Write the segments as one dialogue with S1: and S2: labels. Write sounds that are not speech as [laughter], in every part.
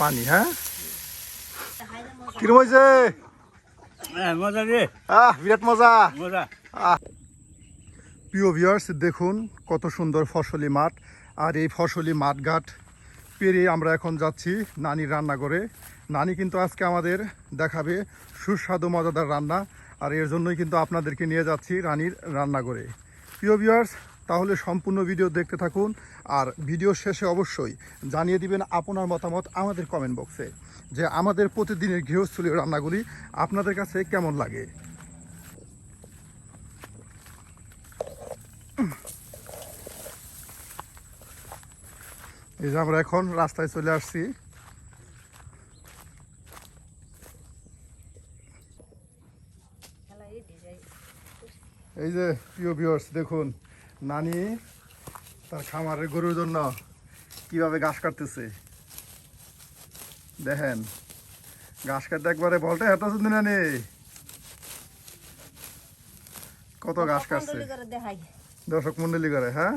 S1: পানি হ্যাঁ? কিরম হয়েছে?
S2: হ্যাঁ, মজা রে।
S1: আহ বিরাট মজা।
S2: মজা।
S1: প্রিয় ভিউয়ার্স দেখুন কত সুন্দর ফসলি মাঠ। আর এই ফসলি মাঠঘাট পেরিয়ে আমরা এখন যাচ্ছি নানির রান্নাঘরে। নানি কিন্তু আজকে আমাদের দেখাবে সুস্বাদু মজাদার রান্না। আর এর জন্যই কিন্তু আপনাদেরকে নিয়ে যাচ্ছি রানীর রান্নাঘরে। প্রিয় ভিউয়ার্স তাহলে সম্পূর্ণ ভিডিও দেখতে থাকুন আর ভিডিও শেষে অবশ্যই জানিয়ে দিবেন আপনার মতামত আমাদের কমেন্ট বক্সে যে আমাদের প্রতিদিনের গৃহস্থলীয় রান্নাগুলি আপনাদের কাছে কেমন লাগে। এই যে আমরা এখন রাস্তায় চলে আসছি। এই যে প্রিয় ভিউয়ার্স দেখুন নানি তার খামারের গরুর জন্য কীভাবে ঘাস কাটতেছে? দেখেন ঘাস কাটতে একবারে বলটা এত সুন্দর নানি। কত ঘাস কাটছে? দর্শক মন্ডলী করে হ্যাঁ?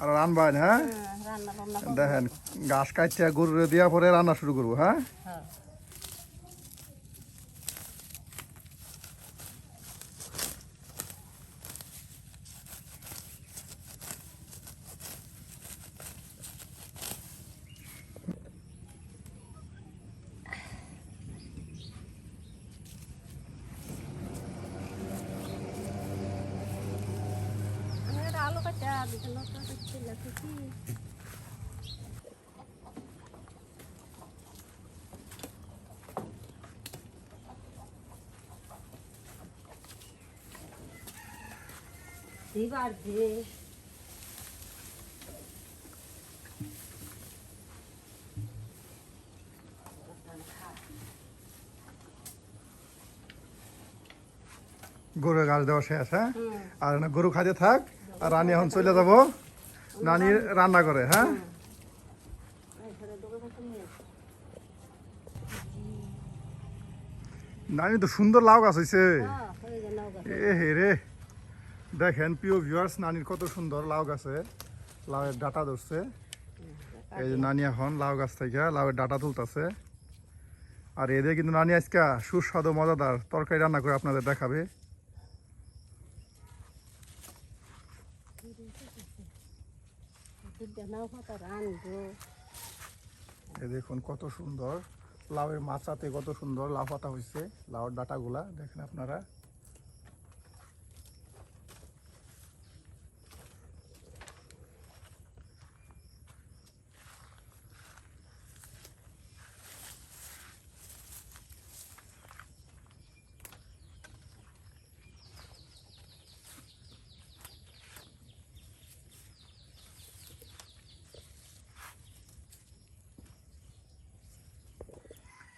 S1: আর রানবান হ্যাঁ?
S3: বান্না
S1: দেখেন ঘাস কাটতে গরুরে দেওয়া পরে রান্না শুরু করব হ্যাঁ
S3: হ্যাঁ। আমি একটা আলু কাটা দুটো নতুন ছিল কিছু এবার যে
S1: গরু ঘাস দেওয়া শেষ হ্যাঁ? আর না গরু খাইতে থাক। আর রানী এখন চলে যাব। নানির রান্না করে হ্যাঁ? নানি তো সুন্দর লাউ গাছ হয়েছে
S3: হ্যাঁ হয়ে
S1: এ হে রে। দেখেন, প্রিয় ভিউয়ার্স নানির কত সুন্দর লাউ গাছে লাউয়ের ডাটা ধরছে। এই যে নানি এখন লাউ গাছ থেকে লাউয়ের ডাটা তুলতেছে। আর এদের কিন্তু নানি আজকে সুস্বাদু, মজাদার তরকারি রান্না করে আপনাদের দেখাবে
S3: দুধ নাও কথা রানবো
S1: এই দেখুন কত সুন্দর লাউয়ের মাচাতে কত সুন্দর লাউ পাতা হয়েছে লাউয়ের ডাটাগুলা দেখেন আপনারা।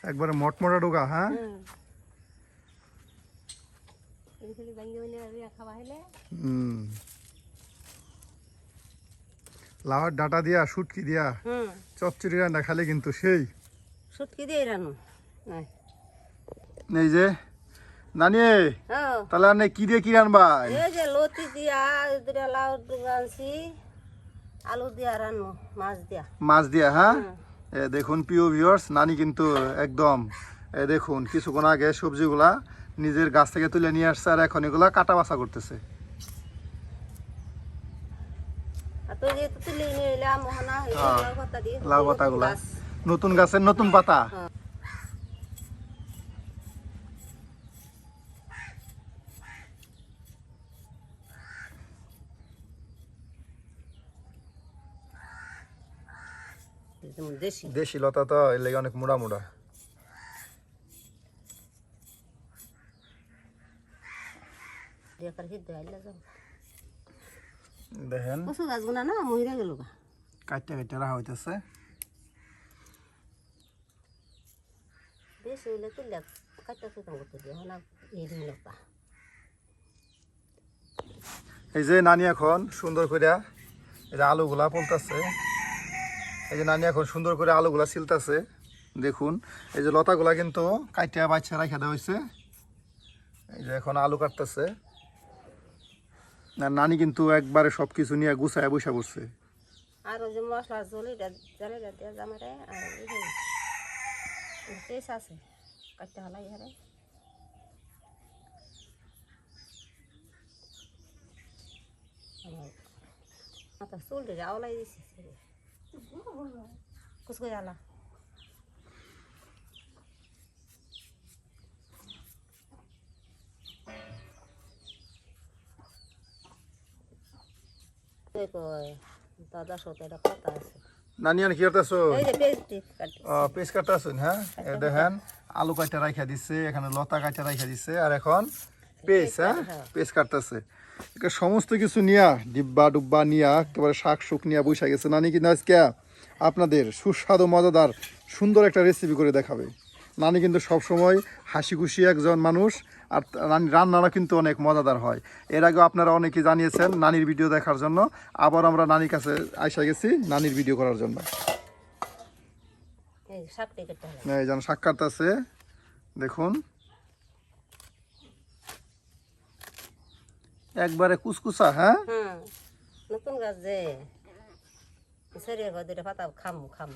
S1: একবারে মটমটা ঢোকা হ্যাঁ? লাউয়ের ডাটা দিয়া শুটকি দিয়া চচ্চড়ি রান্না খালে কিন্তু সেই।
S3: সুটকি দিয়ে রানো নাই।
S1: এই যে নানি তাহলে আর কি দিয়ে কি রানবা
S3: এই যে লতি দিয়া লাউ আনছি আলু দিয়া রানো মাছ দিয়া।
S1: মাছ দিয়া হ্যাঁ? দেখুন প্রিয় ভিউয়ার্স নানি কিন্তু একদম এ দেখুন কিছুক্ষণ আগে সবজিগুলা নিজের গাছ থেকে তুলে নিয়ে আসছে আর এখন এগুলা কাটা বাছা করতেছে। হ্যাঁ,
S3: লাউ
S1: পাতাগুলা। নতুন গাছের নতুন পাতা।
S3: দেশি।
S1: লতা তো এর লেগে অনেক মোড়া মোড়া। দেখেন। কাটতে কাটতে রাখা হইতেছে।
S3: বেশি হইলে তুললে কাটটা করতে দিয়ে হলা এই দিন লোকা
S1: এই যে নানি এখন সুন্দর করে আলুগুলা পলতাছে। এই যে নানি এখন সুন্দর করে আলুগুলা ছিলতাছে দেখুন। এই যে লতাগুলা কিন্তু কাটিয়া বাচ্চা রাখা দেওয়া হয়েছে এই যে এখন আলু কাটতেছে। আর নানি কিন্তু একবারে সব কিছু নিয়ে গুছায় বসে বসছে
S3: আর ওই যে মশলা জলি জলে দিয়ে জামারে আর টেস্ট আছে, কাটতে হলাই হারে। মাথা চুল দিয়ে আওলাই দিছি দাদা সাথে কথা আছে
S1: কি
S3: পেস্টি
S1: হ্যাঁ এ দেখেন আলু কাটা রাখা দিচ্ছে এখানে লতা কাটা রাখা দিচ্ছে আর এখন পেস হ্যাঁ? পেস কাটতেছে। এটা সমস্ত কিছু নিয়া ডিব্বা ডুব্বা নিয়া একেবারে শাক শুক নিয়ে বসে গেছে। নানি কিন্তু আজকে আপনাদের সুস্বাদু মজাদার সুন্দর একটা রেসিপি করে দেখাবে। নানি কিন্তু সবসময় হাসি খুশি একজন মানুষ আর নানি রান্নাটা কিন্তু অনেক মজাদার হয়। এর আগেও আপনারা অনেকে জানিয়েছেন নানির ভিডিও দেখার জন্য। আবার আমরা নানির কাছে আইসা গেছি নানির ভিডিও করার জন্য।
S3: এই
S1: যেন সাক্ষাৎ আছে দেখুন। একবারে কুচকুচা হ্যাঁ?
S3: নতুন গাছ যে। সরিয়ে গো পাতা খাম খাম।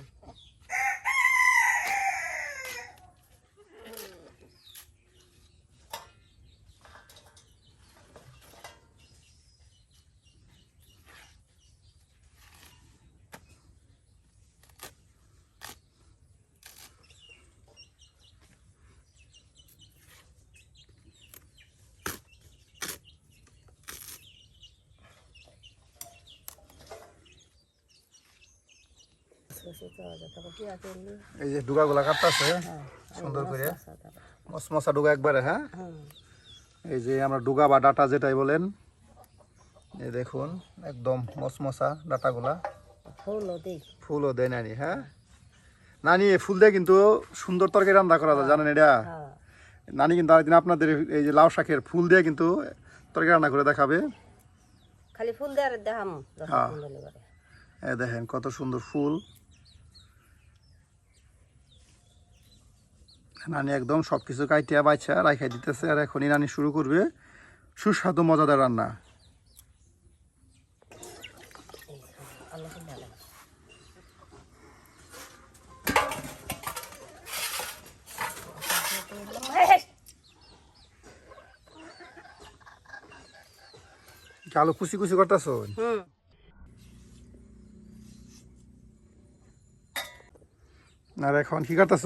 S1: এই যে ডুগাগুলা কাটতেছে সুন্দর করে। মশমশা ডুগা একবারে হ্যাঁ? এই যে আমরা ডুগা বা ডাটা যেটাই বলেন এই দেখুন একদম মশমশা ডাটাগুলা।
S3: ফুল
S1: ফুলও দেয় নানি হ্যাঁ? নানি ফুল দিয়ে কিন্তু সুন্দর তরকারি রান্না করা যায় জানেন এটা?
S3: হ্যাঁ।
S1: নানি কিন্তু আরেকদিন আপনাদের এই যে লাউ শাকের ফুল দিয়ে কিন্তু তরকারি রান্না করে দেখাবে।
S3: খালি ফুল দেখাম
S1: হ্যাঁ। দেখেন কত সুন্দর ফুল। নানি একদম সব কিছু কাইটিয়া বাইছা রাখাই দিতেছে আর এখনই নানি শুরু করবে সুস্বাদু মজাদার রান্না। আলু কুচি কুচি করতেছ? আর এখন কি করতেছ?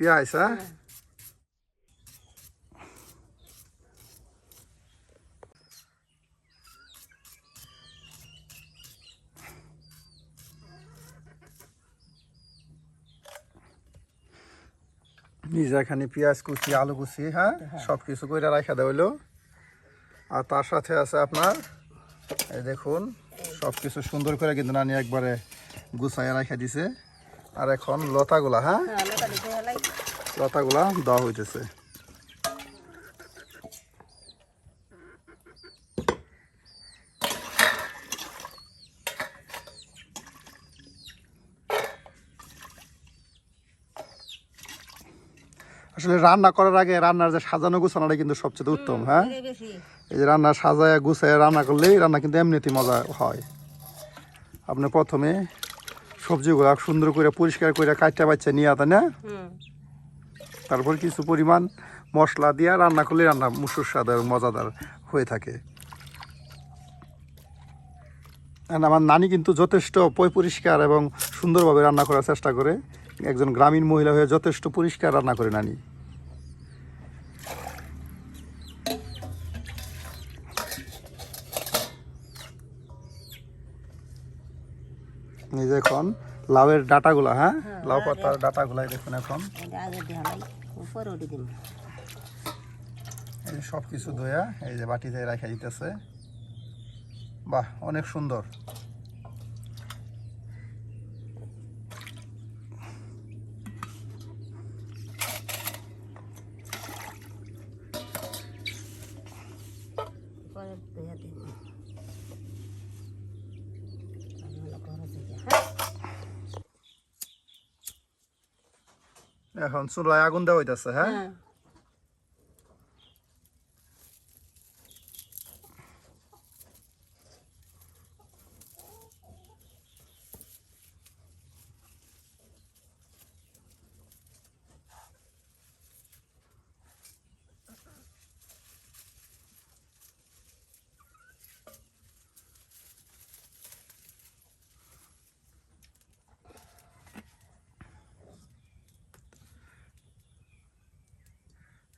S1: পেঁয়াজ হ্যাঁ নিজে এখানে পেঁয়াজ কুচি আলু কুচি হ্যাঁ? সব কিছু করে রাখা দেওয়া আর তার সাথে আছে আপনার এই দেখুন সব কিছু সুন্দর করে কিন্তু নানি একবারে গুছাইয়া রাখা দিছে। আর এখন লতাগুলা হ্যাঁ?
S3: হ্যাঁ
S1: লতাগুলা দেওয়া হইতেছে। আসলে রান্না করার আগে রান্নার যে সাজানো গুছানোটা কিন্তু সবচেয়ে উত্তম হ্যাঁ? এই যে রান্না সাজায় গুছায় রান্না করলেই রান্না কিন্তু এমনিতেই মজা হয়। আপনি প্রথমে সবজিগুলো সুন্দর করে পরিষ্কার করে কাটটা বাচ্চা নিয়ে আতা না
S3: হুম।
S1: তারপর কিছু পরিমাণ মশলা দিয়ে রান্না করলে রান্না মুসুর স্বাদ এবং মজাদার হয়ে থাকে। আমার নানি কিন্তু যথেষ্ট পরিষ্কার এবং সুন্দরভাবে রান্না করার চেষ্টা করে। একজন গ্রামীণ মহিলা হয়ে যথেষ্ট পরিষ্কার রান্না করে নানি। যে এখন লাউয়ের ডাটাগুলা হ্যাঁ? লাউ পাতার ডাটাগুলাই দেখুন এখন। এই সব কিছু ধোয়া এই যে বাটিতে রাখা দিতেছে। বাহ অনেক সুন্দর
S3: উপরে দিয়ে দিন তাহলে ঘরে থেকে হ্যাঁ
S1: এখন চুলায় আগুন দেওয়া হইতেছে হ্যাঁ?
S3: হ্যাঁ।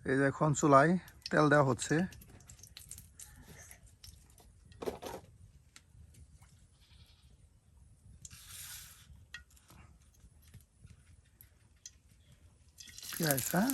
S1: এই যে এখন চুলায় তেল দেওয়া হচ্ছে। পেঁয়াজ হ্যাঁ?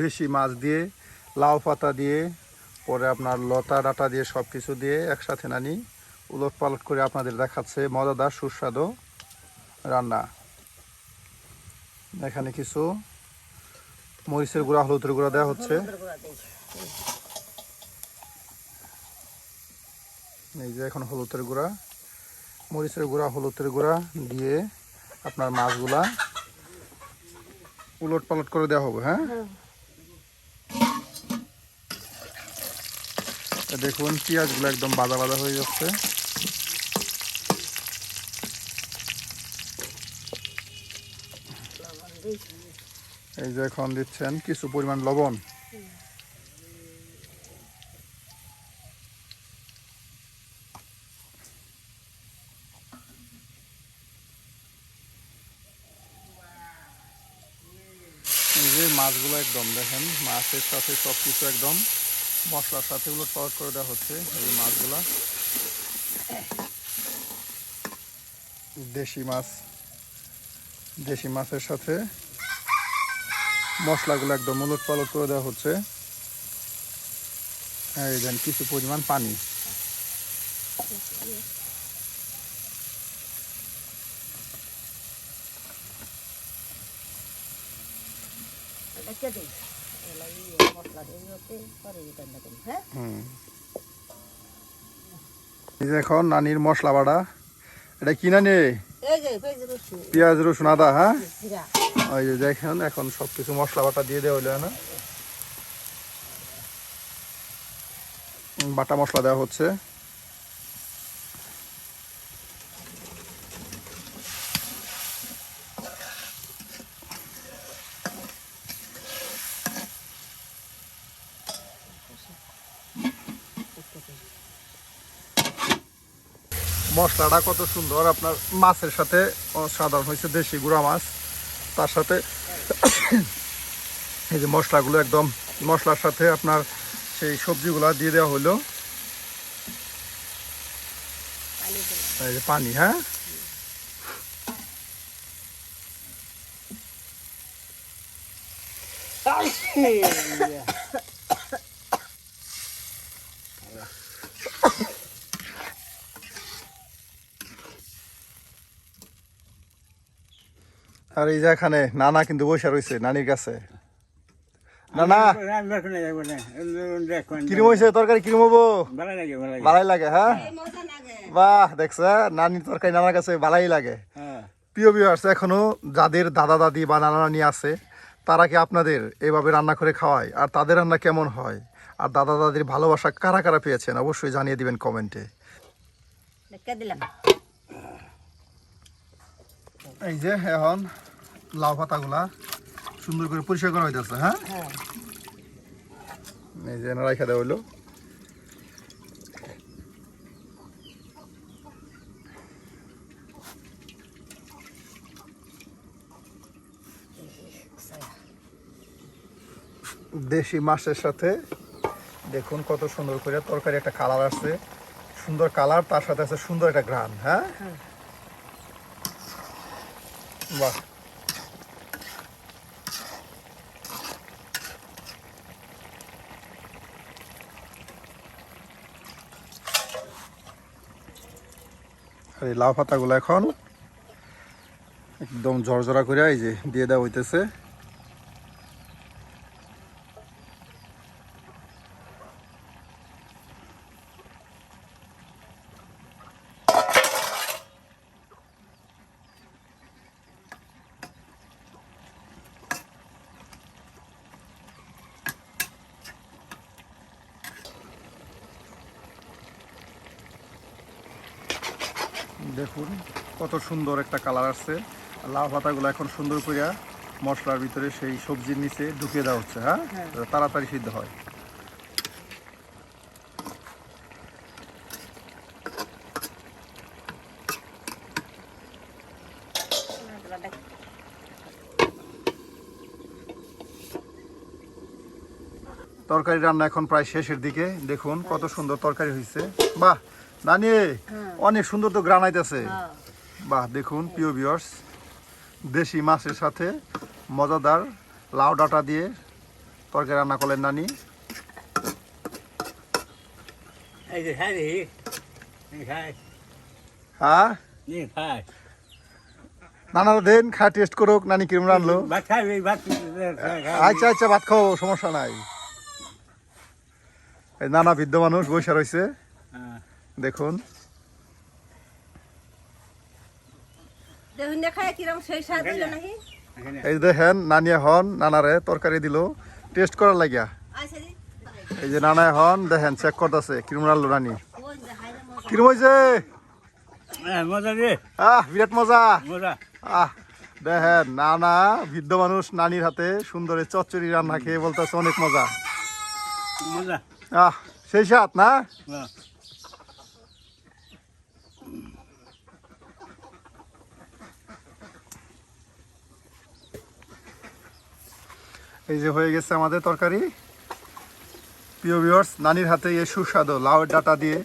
S1: দেশি মাছ দিয়ে, লাউ পাতা দিয়ে, পরে আপনার লতা ডাটা দিয়ে সব কিছু দিয়ে একসাথে নানি, উলট পালট করে আপনাদের দেখাচ্ছে মজাদার সুস্বাদু রান্না। এখানে কিছু মরিচের গুঁড়া, হলুদের গুঁড়া দেওয়া হচ্ছে। এই যে এখন হলুদের গুঁড়া, মরিচের গুঁড়া, হলুদের গুঁড়া দিয়ে আপনার মাছগুলা উলট পালট করে দেওয়া হবে হ্যাঁ। দেখুন, পেঁয়াজগুলো একদম বাদা বাদা হয়ে যাচ্ছে। এই যে এখন দিচ্ছেন কিছু পরিমাণ লবণ। যে মাছগুলো একদম দেখেন, মাছের সাথে সব কিছু একদম মশলার সাথে উলট পালট করে দেওয়া হচ্ছে এই মাছগুলা। দেশি মাছ, দেশি মাছের সাথে মশলাগুলো একদম উলট পালট করে দেওয়া হচ্ছে। এই দেন কিছু পরিমাণ পানি।
S3: হ্যাঁ
S1: এখন নানির মশলা বাড়া এটা কি নানি?
S3: পেঁয়াজ, রসুন,
S1: আদা হ্যাঁ? ওই যে দেখেন, এখন সব কিছু মশলা বাটা দিয়ে দেওয়া হইল না বাটা মশলা দেওয়া হচ্ছে। মশলাটা কত সুন্দর। আপনার মাছের সাথে সাধারণ হয়েছে দেশি গুঁড়া মাছ। তার সাথে [coughs] এই যে মশলাগুলো একদম মশলার সাথে আপনার সেই সবজিগুলো দিয়ে দেওয়া হলো। এই যে পানি হ্যাঁ? আর এই যে এখানে নানা কিন্তু বসে রয়েছে নানির কাছে। নানা! কিরম হয়েছে তরকারি কিরম হব? ভালাই লাগে হ্যাঁ? বাহ দেখছে নানির তরকারি নানার কাছে ভালাই লাগে।
S2: হ্যাঁ
S1: প্রিয় ভিউয়ার্স এখনও যাদের দাদা দাদি বা নানা নানি আছে তারা কি আপনাদের এভাবে রান্না করে খাওয়ায়? আর তাদের রান্না কেমন হয়? আর দাদা দাদির ভালোবাসা কারা কারা পেয়েছেন? অবশ্যই জানিয়ে দিবেন কমেন্টে। এই যে এখন লাউ পাতাগুলা সুন্দর করে পরিষ্কার করা হইতেছে হ্যাঁ?
S3: হ্যাঁ
S1: এই যে রাখা দেওয়া হইল। দেশি মাছের সাথে দেখুন কত সুন্দর করে তরকারি একটা কালার আছে সুন্দর কালার তার সাথে আছে সুন্দর একটা গ্রান হ্যাঁ?
S3: হ্যাঁ।
S1: বাহ। আর এই লাউ পাতাগুলো এখন একদম ঝরঝরা করে এই যে দিয়ে দেওয়া হইতেছে। দেখুন কত সুন্দর একটা কালার আসছে। লাউ পাতাগুলো এখন সুন্দর করিয়া মশলার ভিতরে সেই সবজির নিচে ঢুকিয়ে দেওয়া হচ্ছে হ্যাঁ?
S3: হ্যাঁ।
S1: তাড়াতাড়ি সিদ্ধ হয়। তরকারি রান্না এখন প্রায় শেষের দিকে। দেখুন কত সুন্দর তরকারি হয়েছে বাহ! নানি
S3: হ্যাঁ।
S1: অনেক সুন্দর তো গ্রানাইট আছে।
S3: হ্যাঁ।
S1: বাহ দেখুন প্রিয় ভিউয়ার্স দেশি মাছের সাথে মজাদার লাউ ডাঁটা দিয়ে তরকারি রান্না করলেন নানি। হ্যাঁ? নানা দেন খা টেস্ট করুক নানি কিরম রানলো আচ্ছা আচ্ছা ভাত খাও সমস্যা নাই। এই নানা বৃদ্ধ মানুষ বৈশা রয়েছে।
S2: হ্যাঁ।
S1: দেখুন। এই যে দেখেন নানি এখন নানারে তরকারি দিল। টেস্ট করার লাগিয়া।
S3: আচ্ছা
S1: এই যে নানা এখন দেখেন চেক করতেছে কিরম রানলো নানি। কিরম হয়েছে
S2: হ্যাঁ, মজা রে।
S1: আহ বিরাট মজা।
S2: মজা।
S1: আহ দেখেন নানা বৃদ্ধ মানুষ নানির হাতে সুন্দর এই চচ্চড়ি রান্না খেয়ে বলতেছে অনেক মজা।
S2: মজা।
S1: আহ সেই সাত না? এই যে হয়ে গেছে আমাদের তরকারি। প্রিয় ভিউয়ার্স নানির হাতে এই সুস্বাদু লাউয়ের ডাটা দিয়ে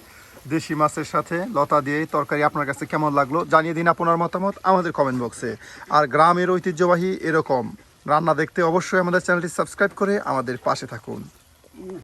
S1: দেশি মাছের সাথে লতা দিয়ে তরকারি আপনার কাছে কেমন লাগল জানিয়ে দিন আপনার মতামত আমাদের কমেন্ট বক্সে আর গ্রামের ঐতিহ্যবাহী এরকম রান্না দেখতে অবশ্যই আমাদের চ্যানেলটি সাবস্ক্রাইব করে আমাদের পাশে থাকুন।